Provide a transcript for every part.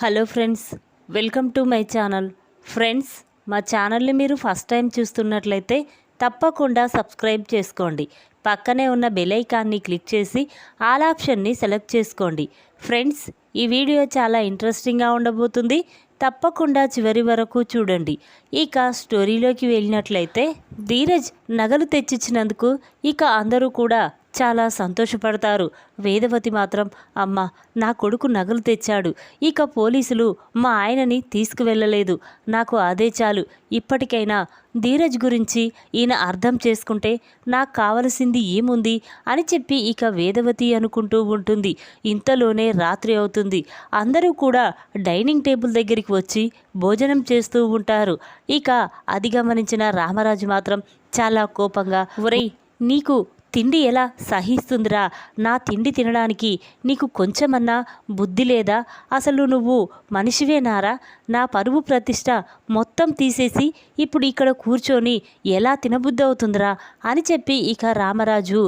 Hello friends welcome to my channel. Friends మా ఛానల్ని మీరు ఫస్ట్ టైం చూస్తున్నట్లయితే తప్పకుండా సబ్స్క్రైబ్ చేసుకోండి. పక్కనే ఉన్న బెల్ ఐకాన్ని క్లిక్ చేసి ఆల్ ఆప్షన్ని సెలెక్ట్ చేసుకోండి. ఫ్రెండ్స్ ఈ వీడియో చాలా ఇంట్రెస్టింగ్గా ఉండబోతుంది. తప్పకుండా చివరి వరకు చూడండి. ఇక స్టోరీలోకి వెళ్ళినట్లయితే ధీరజ్ నగలు తెచ్చిచ్చినందుకు ఇక అందరూ కూడా చాలా సంతోషపడతారు. వేదవతి మాత్రం అమ్మ నా కొడుకు నగలు తెచ్చాడు. ఇక పోలీసులు మా ఆయనని తీసుకువెళ్ళలేదు. నాకు అదే చాలు. ఇప్పటికైనా ధీరజ్ గురించి ఈయన అర్థం చేసుకుంటే నాకు కావలసింది ఏముంది? అని చెప్పి ఇక వేదవతి అనుకుంటూ ఉంటుంది. ఇంతలోనే రాత్రి అవుతుంది. అందరూ కూడా డైనింగ్ టేబుల్ దగ్గరికి వచ్చి భోజనం చేస్తూ ఉంటారు. ఇక అది గమనించిన రామరాజు మాత్రం చాలా కోపంగా ఒరేయ్ నీకు తిండి ఎలా సహిస్తుందిరా? నా తిండి తినడానికి నీకు కొంచెమన్నా బుద్ధి లేదా? అసలు నువ్వు మనిషివేనారా? నా పరువు ప్రతిష్ట మొత్తం తీసేసి ఇప్పుడు ఇక్కడ కూర్చొని ఎలా తినబుద్ధి అవుతుందిరా అని చెప్పి ఇక రామరాజు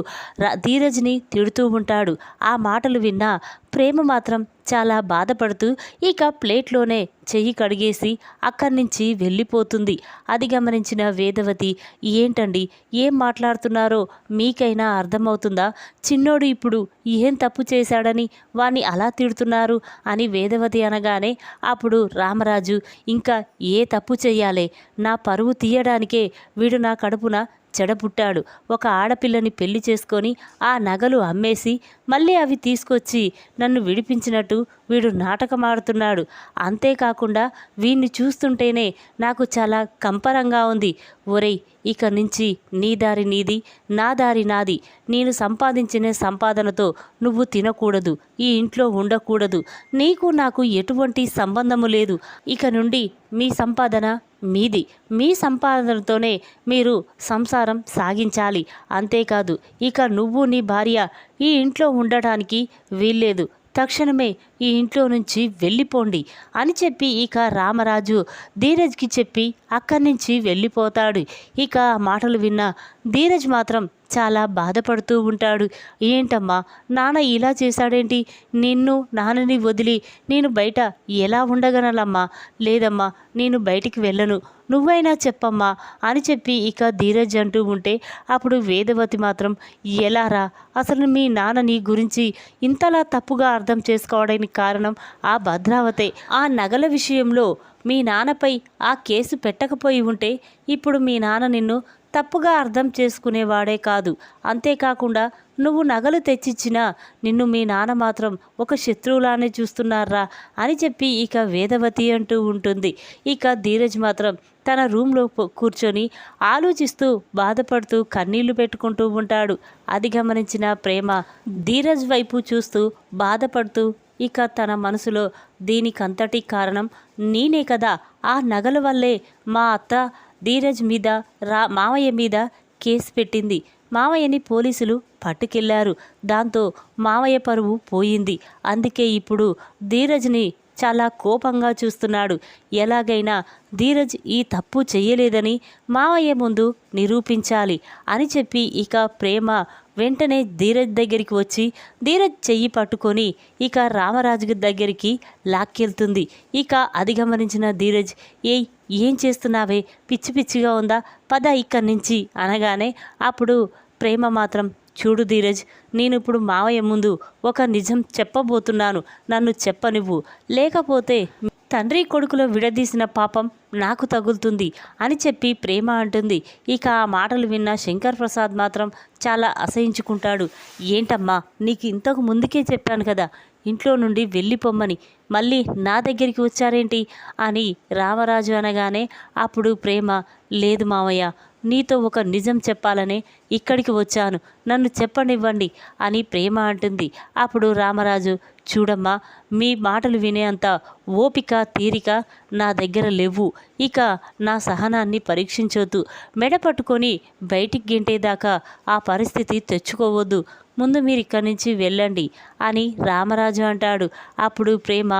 ధీరజ్ని తిడుతూ ఉంటాడు. ఆ మాటలు విన్నా ప్రేమ మాత్రం చాలా బాధపడుతూ ఇక ప్లేట్లోనే చెయ్యి కడిగేసి అక్కడి నుంచి వెళ్ళిపోతుంది. అది గమనించిన వేదవతి ఏంటండి? ఏం మాట్లాడుతున్నారో? మీకైనా అర్థమవుతుందా? చిన్నోడు ఇప్పుడు ఏం తప్పు చేశాడని వాణ్ణి అలా తిడుతున్నారు? అని వేదవతి అనగానే అప్పుడు రామరాజు ఇంకా ఏ తప్పు చేయాలి నా పరువు తీయడానికే వీడు నా కడుపున చెడపుట్టాడు. ఒక ఆడపిల్లని పెళ్ళి చేసుకొని ఆ నగలు అమ్మేసి మళ్ళీ అవి తీసుకొచ్చి నన్ను విడిపించినట్టు వీడు నాటకమాడుతున్నాడు. అంతేకాకుండా వీణ్ణి చూస్తుంటేనే నాకు చాలా కంపరంగా ఉంది. ఒరేయ్ ఇక నుంచి నీ దారి నీది నా దారి నాది. నేను సంపాదించిన సంపాదనతో నువ్వు తినకూడదు ఈ ఇంట్లో ఉండకూడదు. నీకు నాకు ఎటువంటి సంబంధము లేదు. ఇక నుండి మీ సంపాదన మీది. మీ సంపాదనతోనే మీరు సంసారం సాగించాలి. అంతేకాదు ఇక నువ్వు నీ భార్య ఈ ఇంట్లో ఉండటానికి వీల్లేదు. తక్షణమే ఈ ఇంట్లో నుంచి వెళ్ళిపోండి అని చెప్పి ఇక రామరాజు ధీరజ్కి చెప్పి అక్కడి నుంచి వెళ్ళిపోతాడు. ఇక ఆ మాటలు విన్న ధీరజ్ మాత్రం చాలా బాధపడుతూ ఉంటాడు. ఏంటమ్మా నాన్న ఇలా చేశాడేంటి? నిన్ను నాన్నని వదిలి నేను బయట ఎలా ఉండగలనమ్మా? లేదమ్మా నేను బయటికి వెళ్ళను. నువ్వైనా చెప్పమ్మా అని చెప్పి ఇక ధీరజ్ అంటూ ఉంటే అప్పుడు వేదవతి మాత్రం ఎలారా అసలు మీ నాన్నని గురించి ఇంతలా తప్పుగా అర్థం చేసుకోవడానికి కారణం ఆ భద్రావతే. ఆ నగల విషయంలో మీ నాన్నపై ఆ కేసు పెట్టకపోయి ఉంటే ఇప్పుడు మీ నాన్న నిన్ను తప్పుగా అర్థం చేసుకునేవాడే కాదు. అంతేకాకుండా నువ్వు నగలు తెచ్చిచ్చినా నిన్ను మీ నాన్న మాత్రం ఒక శత్రువులానే చూస్తున్నారా అని చెప్పి ఇక వేదవతి అంటూ ఉంటుంది. ఇక ధీరజ్ మాత్రం తన రూమ్లో కూర్చొని ఆలోచిస్తూ బాధపడుతూ కన్నీళ్ళు పెట్టుకుంటూ ఉంటాడు. అది గమనించిన ప్రేమ ధీరజ్ వైపు చూస్తూ బాధపడుతూ ఇక తన మనసులో దీనికంతటి కారణం నేనే కదా. ఆ నగల వల్లే మా అత్త ధీరజ్ మీద రా మావయ్య మీద కేసు పెట్టింది. మావయ్యని పోలీసులు పట్టుకెళ్ళారు. దాంతో మావయ్య పరువు పోయింది. అందుకే ఇప్పుడు ధీరజ్ని చాలా కోపంగా చూస్తున్నాడు. ఎలాగైనా ధీరజ్ ఈ తప్పు చెయ్యలేదని మావయ్య ముందు నిరూపించాలి అని చెప్పి ఇక ప్రేమ వెంటనే ధీరజ్ దగ్గరికి వచ్చి ధీరజ్ చెయ్యి పట్టుకొని ఇక రామరాజు దగ్గరికి లాక్కెళ్తుంది. ఇక అది గమనించిన ధీరజ్ ఏయ్ ఏం చేస్తున్నావే? పిచ్చి పిచ్చిగా ఉందా? పద ఇక్కడి నుంచి అనగానే అప్పుడు ప్రేమ మాత్రం చూడు ధీరజ్ నేను ఇప్పుడు మావయ్య ముందు ఒక నిజం చెప్పబోతున్నాను. నన్ను చెప్పనివ్వు. లేకపోతే తండ్రి కొడుకులో విడదీసిన పాపం నాకు తగులుతుంది అని చెప్పి ప్రేమ అంటుంది. ఇక ఆ మాటలు విన్న శంకర్ ప్రసాద్ మాత్రం చాలా అసహించుకుంటాడు. ఏంటమ్మా నీకు ఇంతకు ముందుకే చెప్పాను కదా ఇంట్లో నుండి వెళ్ళిపోమ్మని మళ్ళీ నా దగ్గరికి వచ్చారేంటి? అని రామరాజు అనగానే అప్పుడు ప్రేమ లేదు మావయ్య నీతో ఒక నిజం చెప్పాలనే ఇక్కడికి వచ్చాను. నన్ను చెప్పనివ్వండి అని ప్రేమ అంటుంది. అప్పుడు రామరాజు చూడమ్మా మీ మాటలు వినేంత ఓపిక తీరిక నా దగ్గర లేవు. ఇక నా సహనాన్ని పరీక్షించొద్దు. మెడ పట్టుకొని బయటికి గెంటేదాకా ఆ పరిస్థితి తెచ్చుకోవద్దు. ముందు మీరు ఇక్కడి నుంచి వెళ్ళండి అని రామరాజు అంటాడు. అప్పుడు ప్రేమ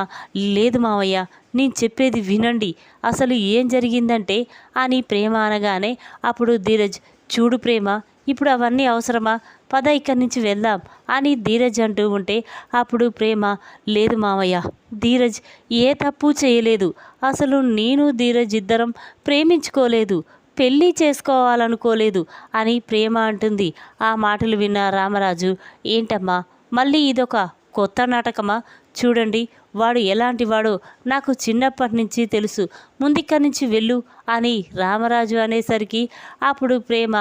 లేదు మావయ్య నేను చెప్పేది వినండి. అసలు ఏం జరిగిందంటే అని ప్రేమ అనగానే అప్పుడు ధీరజ్ చూడు ప్రేమ ఇప్పుడు అవన్నీ అవసరమా? పద ఇక్కడి నుంచి వెళ్దాం అని ధీరజ్ అంటూ ఉంటే అప్పుడు ప్రేమ లేదు మావయ్య ధీరజ్ ఏ తప్పు చేయలేదు. అసలు నేను ధీరజ్ ఇద్దరం ప్రేమించుకోలేదు. పెళ్ళి చేసుకోవాలనుకోలేదు అని ప్రేమ అంటుంది. ఆ మాటలు విన్న రామరాజు ఏంటమ్మా మళ్ళీ ఇదొక కొత్త నాటకమా? చూడండి వాడు ఎలాంటి వాడో నాకు చిన్నప్పటి నుంచి తెలుసు. ముందిక్కడి నుంచి వెళ్ళు అని రామరాజు అనేసరికి అప్పుడు ప్రేమ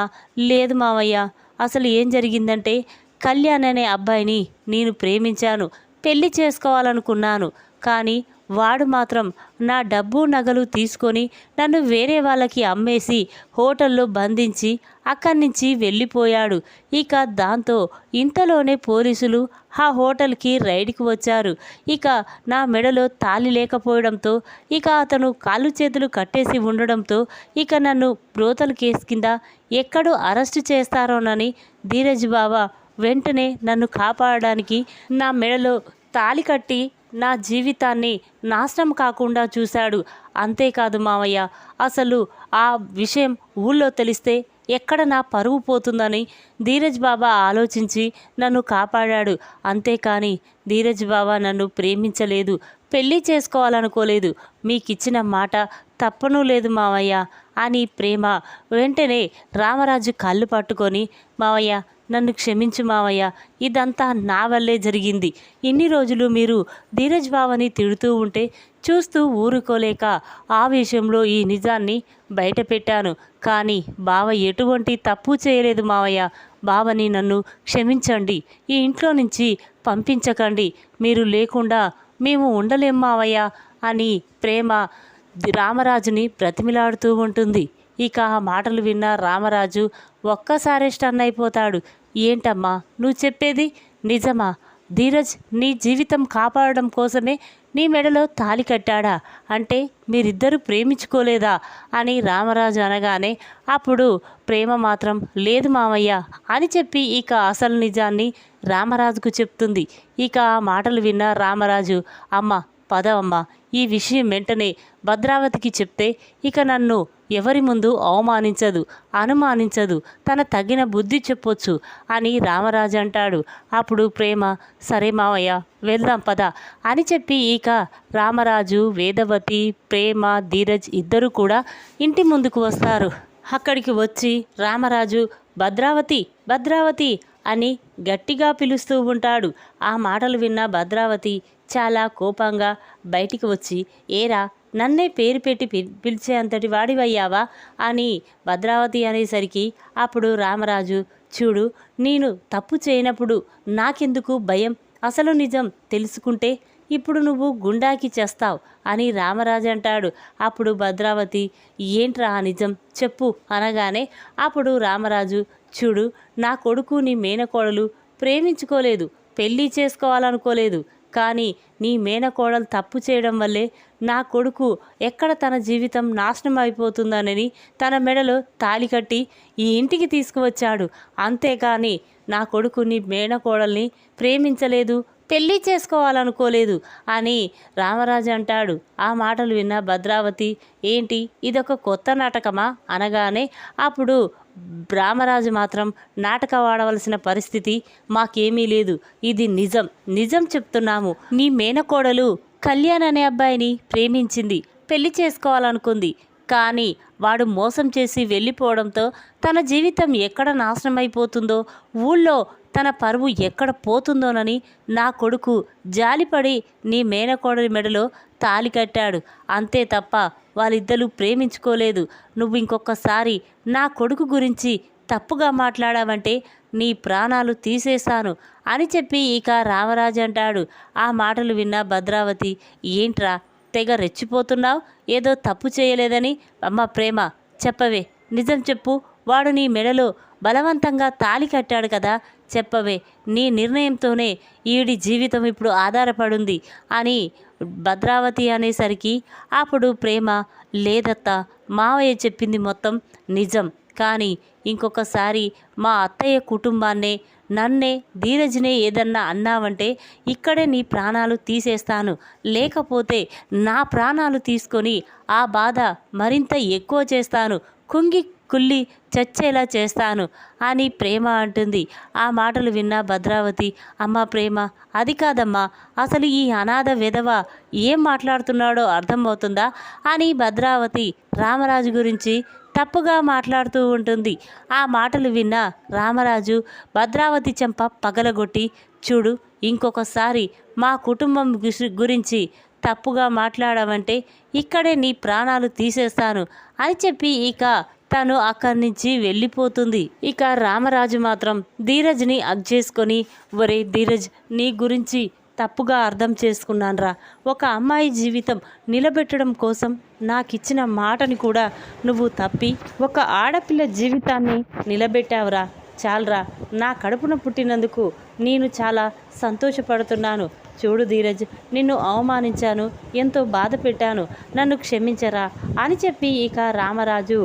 లేదు మావయ్య అసలు ఏం జరిగిందంటే కళ్యాణ్ అనే అబ్బాయిని నేను ప్రేమించాను పెళ్ళి చేసుకోవాలనుకున్నాను కానీ వాడు మాత్రం నా డబ్బు నగలు తీసుకొని నన్ను వేరే వాళ్ళకి అమ్మేసి హోటల్లో బంధించి అక్కడి నుంచి వెళ్ళిపోయాడు. ఇక దాంతో ఇంతలోనే పోలీసులు ఆ హోటల్కి రైడ్కి వచ్చారు. ఇక నా మెడలో తాళి లేకపోవడంతో ఇక అతను కాళ్ళు చేతులు కట్టేసి ఉండడంతో ఇక నన్ను బ్రోతల కేసు కింద ఎక్కడో అరెస్టు చేస్తారోనని ధీరజ్ బాబా వెంటనే నన్ను కాపాడడానికి నా మెడలో తాళి కట్టి నా జీవితాన్ని నాశనం కాకుండా చూశాడు. అంతేకాదు మావయ్య అసలు ఆ విషయం ఊళ్ళో తెలిస్తే ఎక్కడ నా పరువు పోతుందని ధీరజ్ బాబా ఆలోచించి నన్ను కాపాడాడు. అంతేకాని ధీరజ్ బాబా నన్ను ప్రేమించలేదు పెళ్ళి చేసుకోవాలనుకోలేదు. మీకిచ్చిన మాట తప్పనూ లేదు మావయ్య అని ప్రేమ వెంటనే రామరాజు కళ్ళు పట్టుకొని మావయ్య నన్ను క్షమించు మావయ్య. ఇదంతా నా వల్లే జరిగింది. ఇన్ని రోజులు మీరు ధీరజ్ బావని తిడుతూ ఉంటే చూస్తూ ఊరుకోలేక ఆ విషయంలో ఈ నిజాన్ని బయటపెట్టాను. కానీ బావ ఎటువంటి తప్పు చేయలేదు మావయ్య. బావని నన్ను క్షమించండి. ఈ ఇంట్లో నుంచి పంపించకండి. మీరు లేకుండా మేము ఉండలేం మావయ్య అని ప్రేమ రామరాజుని బ్రతిమిలాడుతూ ఉంటుంది. ఇక ఆ మాటలు విన్న రామరాజు ఒక్కసారే స్టన్ అయిపోతాడు. ఏంటమ్మా? నువ్వు చెప్పేది నిజమా? ధీరజ్ నీ జీవితం కాపాడడం కోసమే నీ మెడలో తాలి కట్టాడా? అంటే మీరిద్దరూ ప్రేమించుకోలేదా? అని రామరాజు అనగానే అప్పుడు ప్రేమ మాత్రం లేదు మామయ్య అని చెప్పి ఇక అసలు నిజాన్ని రామరాజుకు చెప్తుంది. ఇక ఆ మాటలు విన్న రామరాజు అమ్మ పదవమ్మ ఈ విషయం వెంటనే భద్రావతికి చెప్తే ఇక నన్ను ఎవరి ముందు అవమానించదు అనుమానించదు తన తగిన బుద్ధి చెప్పొచ్చు అని రామరాజు అంటాడు. అప్పుడు ప్రేమ సరే మావయ్య వెళ్దాం పద అని చెప్పి ఇక రామరాజు వేదవతి ప్రేమ ధీరజ్ ఇద్దరు కూడా ఇంటి ముందుకు వస్తారు. అక్కడికి వచ్చి రామరాజు భద్రావతి భద్రావతి అని గట్టిగా పిలుస్తూ ఉంటాడు. ఆ మాటలు విన్న భద్రావతి చాలా కోపంగా బయటికి వచ్చి ఏరా నన్నే పేరు పెట్టి పిలిచే అంతటి వాడివయ్యావా? అని భద్రావతి అనేసరికి అప్పుడు రామరాజు చూడు నేను తప్పు చేయనప్పుడు నాకెందుకు భయం? అసలు నిజం తెలుసుకుంటే ఇప్పుడు నువ్వు గుండాకి చేస్తావు అని రామరాజు అంటాడు. అప్పుడు భద్రావతి ఏంట్రా ఆ నిజం? చెప్పు అనగానే అప్పుడు రామరాజు చూడు నా కొడుకు నీ మేనకోడలు ప్రేమించుకోలేదు పెళ్ళి చేసుకోవాలనుకోలేదు కానీ నీ మేనకోడలు తప్పు చేయడం వల్లే నా కొడుకు ఎక్కడ తన జీవితం నాశనం అయిపోతుందనని తన మెడలో తాలి కట్టి ఈ ఇంటికి తీసుకువచ్చాడు. అంతేకాని నా కొడుకు నీ మేనకోడల్ని ప్రేమించలేదు పెళ్ళి చేసుకోవాలనుకోలేదు అని రామరాజు అంటాడు. ఆ మాటలు విన్న భద్రావతి ఏంటి ఇదొక కొత్త నాటకమా? అనగానే అప్పుడు రామరాజు మాత్రం నాటక వాడవలసిన పరిస్థితి మాకేమీ లేదు. ఇది నిజం. నిజం చెప్తున్నాము. నీ మేనకోడలు కళ్యాణ్ అనే అబ్బాయిని ప్రేమించింది. పెళ్ళి చేసుకోవాలనుకుంది. కానీ వాడు మోసం చేసి వెళ్ళిపోవడంతో తన జీవితం ఎక్కడ నాశనం అయిపోతుందో ఊళ్ళో తన పరువు ఎక్కడ పోతుందోనని నా కొడుకు జాలిపడి నీ మేనకోడలి మెడలో తాలి కట్టాడు. అంతే తప్ప వాళ్ళిద్దరూ ప్రేమించుకోలేదు. నువ్వు ఇంకొకసారి నా కొడుకు గురించి తప్పుగా మాట్లాడావంటే నీ ప్రాణాలు తీసేశాను అని చెప్పి ఇక రామరాజు అంటాడు. ఆ మాటలు విన్న భద్రావతి ఏంట్రా తెగ రెచ్చిపోతున్నావు? ఏదో తప్పు చేయలేదని? అమ్మ ప్రేమ చెప్పవే. నిజం చెప్పు. వాడు నీ మెడలో బలవంతంగా తాళి కట్టాడు కదా చెప్పవే నీ నిర్ణయంతోనే ఈడి జీవితం ఇప్పుడు ఆధారపడుంది అని భద్రావతి అనేసరికి అప్పుడు ప్రేమ లేదత్త మావయ్య చెప్పింది మొత్తం నిజం. కానీ ఇంకొకసారి మా అత్తయ్య కుటుంబాన్నే నన్నే ధీరజ్నే ఏదన్నా అన్నావంటే ఇక్కడే నీ ప్రాణాలు తీసేస్తాను. లేకపోతే నా ప్రాణాలు తీసుకొని ఆ బాధ మరింత ఎక్కువ చేస్తాను. కుంగి కుళ్ళి చచ్చేలా చేస్తాను అని ప్రేమ అంటుంది. ఆ మాటలు విన్న భద్రావతి అమ్మ ప్రేమ అది కాదమ్మా అసలు ఈ అనాథ విధవ ఏం మాట్లాడుతున్నాడో అర్థమవుతుందా? అని భద్రావతి రామరాజు గురించి తప్పుగా మాట్లాడుతూ ఉంటుంది. ఆ మాటలు విన్న రామరాజు భద్రావతి చెంప పగలగొట్టి చూడు ఇంకొకసారి మా కుటుంబం గురించి తప్పుగా మాట్లాడావంటే ఇక్కడే నీ ప్రాణాలు తీసేస్తాను అని చెప్పి ఇక తను అక్కడి నుంచి వెళ్ళిపోతుంది. ఇక రామరాజు మాత్రం ధీరజ్ని అగ్ చేసుకొని ఒరే ధీరజ్ నీ గురించి తప్పుగా అర్థం చేసుకున్నానురా ఒక అమ్మాయి జీవితం నిలబెట్టడం కోసం నాకిచ్చిన మాటని కూడా నువ్వు తప్పి ఒక ఆడపిల్ల జీవితాన్ని నిలబెట్టావురా చాలరా నా కడుపున పుట్టినందుకు నేను చాలా సంతోషపడుతున్నాను. చూడు ధీరజ్ నిన్ను అవమానించాను ఎంతో బాధ పెట్టాను నన్ను క్షమించరా అని చెప్పి ఇక రామరాజు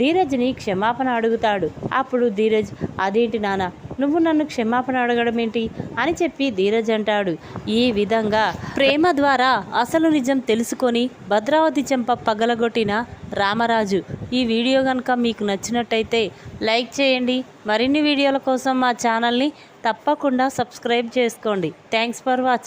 ధీరజ్ని క్షమాపణ అడుగుతాడు. అప్పుడు ధీరజ్ అదేంటి నాన్న నువ్వు నన్ను క్షమాపణ అడగడం ఏంటి అని చెప్పి ధీరజ్ అంటాడు. ఈ విధంగా ప్రేమ ద్వారా అసలు నిజం తెలుసుకొని భద్రావతి చెంప పగలగొట్టిన రామరాజు. ఈ వీడియో కనుక మీకు నచ్చినట్టయితే లైక్ చేయండి. మరిన్ని వీడియోల కోసం మా ఛానల్ని తప్పకుండా సబ్స్క్రైబ్ చేసుకోండి. Thanks for watching.